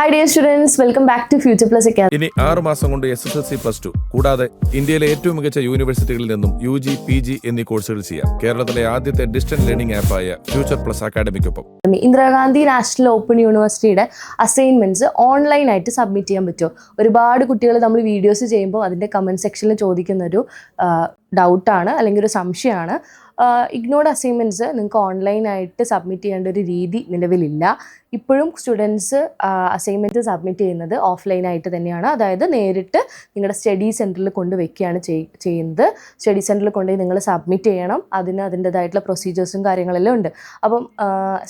Hi dear students welcome back to future plus academy ഇനി ആറ് മാസം കൊണ്ട് S S L C plus two കൂടാതെ ഇന്ത്യയിലെ ഏറ്റവും മികച്ച യൂണിവേഴ്സിറ്റികളിൽ നിന്നും യു ജി പി ജി എന്നീ കോഴ്സുകൾ ചെയ്യാം. കേരളത്തിലെ ആദ്യത്തെ ഡിസ്റ്റന്റ് ലേണിംഗ് ആപ്പായ ഫ്യൂച്ചർ പ്ലസ് അക്കാഡമിക്കൊപ്പം ഇന്ദിരാഗാന്ധി നാഷണൽ ഓപ്പൺ യൂണിവേഴ്സിറ്റിയുടെ അസൈൻമെന്റ്സ് ഓൺലൈനായിട്ട് സബ്മിറ്റ് ചെയ്യാൻ പറ്റുമോ? ഒരുപാട് കുട്ടികൾ നമ്മൾ വീഡിയോസ് ചെയ്യുമ്പോൾ അതിന്റെ കമന്റ് സെക്ഷനിൽ ചോദിക്കുന്ന ഒരു ഡൗട്ടാണ് അല്ലെങ്കിൽ ഒരു സംശയമാണ്. ഇഗ്നോർഡ് അസൈൻമെന്റ്സ് നിങ്ങൾക്ക് ഓൺലൈനായിട്ട് സബ്മിറ്റ് ചെയ്യേണ്ട ഒരു രീതി നിലവിലില്ല. ഇപ്പോഴും സ്റ്റുഡൻസ് അസൈൻമെന്റ് സബ്മിറ്റ് ചെയ്യുന്നത് ഓഫ്ലൈനായിട്ട് തന്നെയാണ്. അതായത് നേരിട്ട് നിങ്ങളുടെ സ്റ്റഡി സെന്ററിൽ കൊണ്ട് വയ്ക്കുകയാണ് ചെയ്യുന്നത്. സ്റ്റഡി സെന്ററിൽ കൊണ്ടുപോയി നിങ്ങൾ സബ്മിറ്റ് ചെയ്യണം. അതിന് അതിന്റെതായിട്ടുള്ള പ്രൊസീജിയേഴ്സും കാര്യങ്ങളെല്ലാം ഉണ്ട്. അപ്പം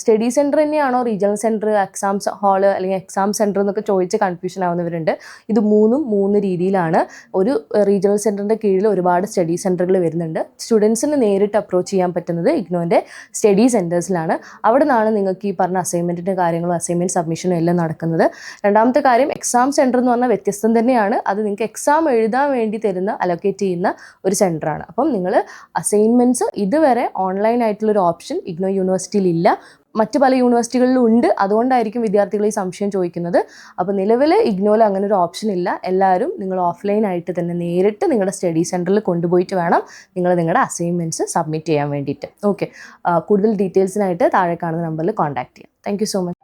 സ്റ്റഡി സെന്റർ തന്നെയാണോ റീജിയണൽ സെന്റർ എക്സാംസ് ഹാൾ അല്ലെങ്കിൽ എക്സാം സെന്റർ എന്നൊക്കെ ചോദിച്ച് കൺഫ്യൂഷൻ ആവുന്നവരുണ്ട്. ഇത് മൂന്നും മൂന്ന് രീതിയിലാണ്. ഒരു റീജിയണൽ സെന്ററിന്റെ കീഴിൽ ഒരുപാട് സ്റ്റഡി സെന്ററുകൾ വരുന്നുണ്ട്. സ്റ്റുഡൻസിന് നേരിട്ട് അപ്രോച്ച് ചെയ്യാൻ പറ്റുന്നത് ഇഗ്നോന്റെ സ്റ്റഡി സെന്റേഴ്സിലാണ് അവിടെ നിന്നാണ് നിങ്ങൾക്ക് ഈ പറഞ്ഞ അസൈൻമെന്റിന്റെ കാര്യങ്ങളും അസൈൻമെന്റ് സബ്മിഷനും എല്ലാം നടക്കുന്നത്. രണ്ടാമത്തെ കാര്യം എക്സാം സെന്റർ എന്ന് പറഞ്ഞാൽ വ്യത്യസ്തം തന്നെയാണ്. അത് നിങ്ങൾക്ക് എക്സാം എഴുതാൻ വേണ്ടി തരുന്ന അലോക്കേറ്റ് ചെയ്യുന്ന ഒരു സെന്ററാണ് അപ്പം നിങ്ങൾ അസൈൻമെന്റ്സ് ഇതുവരെ ഓൺലൈൻ ആയിട്ടുള്ളൊരു ഓപ്ഷൻ ഇഗ്നോ യൂണിവേഴ്സിറ്റിയിൽ ഇല്ല. മറ്റ് പല യൂണിവേഴ്സിറ്റികളിലും ഉണ്ട്. അതുകൊണ്ടായിരിക്കും വിദ്യാർത്ഥികൾ ഈ സംശയം ചോദിക്കുന്നത്. അപ്പോൾ നിലവിൽ ഇഗ്നോയിൽ അങ്ങനെ ഒരു ഓപ്ഷൻ ഇല്ല. എല്ലാവരും നിങ്ങൾ ഓഫ്ലൈൻ ആയിട്ട് തന്നെ നേരിട്ട് നിങ്ങളുടെ സ്റ്റഡി സെന്ററിൽ കൊണ്ടുപോയിട്ട് വേണം നിങ്ങൾ നിങ്ങളുടെ അസൈൻമെന്റ്സ് സബ്മിറ്റ് ചെയ്യാൻ വേണ്ടിയിട്ട്. ഓക്കെ കൂടുതൽ ഡീറ്റെയിൽസിനായിട്ട് താഴെ കാണുന്ന നമ്പറിൽ കോൺടാക്ട് ചെയ്യാം. Thank so much